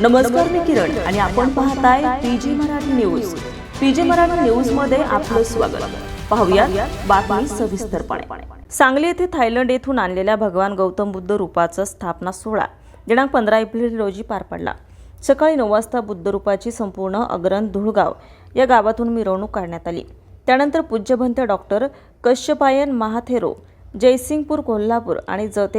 नमस्कार मी किरण आणि आपण पाहताय PG Marathi news. PG Marathi न्यूजमध्ये आपलं स्वागत. पाहूया बातमी सविस्तरपणे. सांगली येथे थायलंड येथून आणलेल्या भगवान गौतम बुद्ध रूपाचा स्थापना सोहळा दिनांक पंधरा एप्रिल रोजी पार पडला. सकाळी नऊ वाजता बुद्ध रूपाची संपूर्ण अग्रण धुळगाव या गावातून मिरवणूक काढण्यात आली. त्यानंतर पूज्यभंत डॉक्टर कश्यपायन महाथेरो जयसिंगपूर कोल्हापूर आणि जत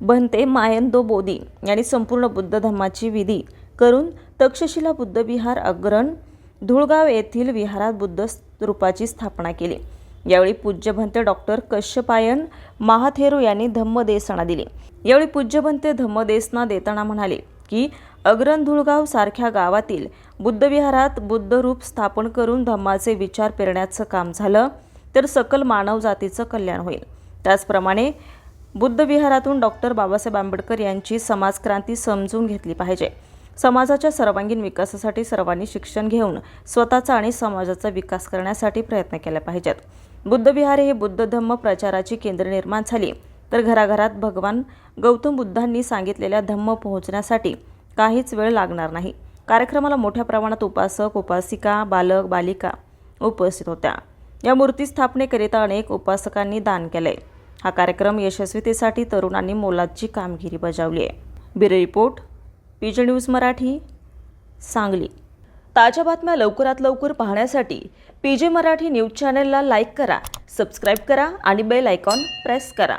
बनते मायंदो बोधी यांनी संपूर्ण बुद्ध धम्माची विधी. करून तक्षशिला बुद्ध विहार अग्रण धुळगाव येथील विहारात बुद्ध रूपाची स्थापना केली. यावेळी पूज्यभंत डॉक्टर कश्यपायन महाथेरो यांनी धम्मदेसना दिली. यावेळी पूज्यभंत धम्मदेसना देताना म्हणाले की अग्रण धुळगाव सारख्या गावातील बुद्धविहारात बुद्ध रूप स्थापन करून धम्माचे विचार पेरण्याचं काम झालं तर सकल मानव जातीचं कल्याण होईल. त्याचप्रमाणे बुद्ध विहारातून डॉक्टर बाबासाहेब आंबेडकर यांची समाजक्रांती समजून घेतली पाहिजे. समाजाच्या सर्वांगीण विकासासाठी सर्वांनी शिक्षण घेऊन स्वतःचा आणि समाजाचा विकास करण्यासाठी प्रयत्न केले पाहिजेत. बुद्धविहार हे बुद्ध धम्म प्रचाराची केंद्र निर्माण झाली. तर घराघरात भगवान गौतम बुद्धांनी सांगितलेल्या धम्म पोहोचण्यासाठी काहीच वेळ लागणार नाही. कार्यक्रमाला मोठ्या प्रमाणात उपासक उपासिका बालक बालिका उपस्थित होत्या. या मूर्ती स्थापनेकरिता अनेक उपासकांनी दान केलंय हा कार्यक्रम यशस्वीतेसाठी तरुणांनी मोलाची कामगिरी बजावली आहे. Bureau report PJ news Marathi Sangli. ताज्या बातम्या लवकरात लवकर पाहण्यासाठी पीजे मराठी न्यूज चॅनलला लाईक करा सबस्क्राईब करा आणि बेल आयकॉन प्रेस करा.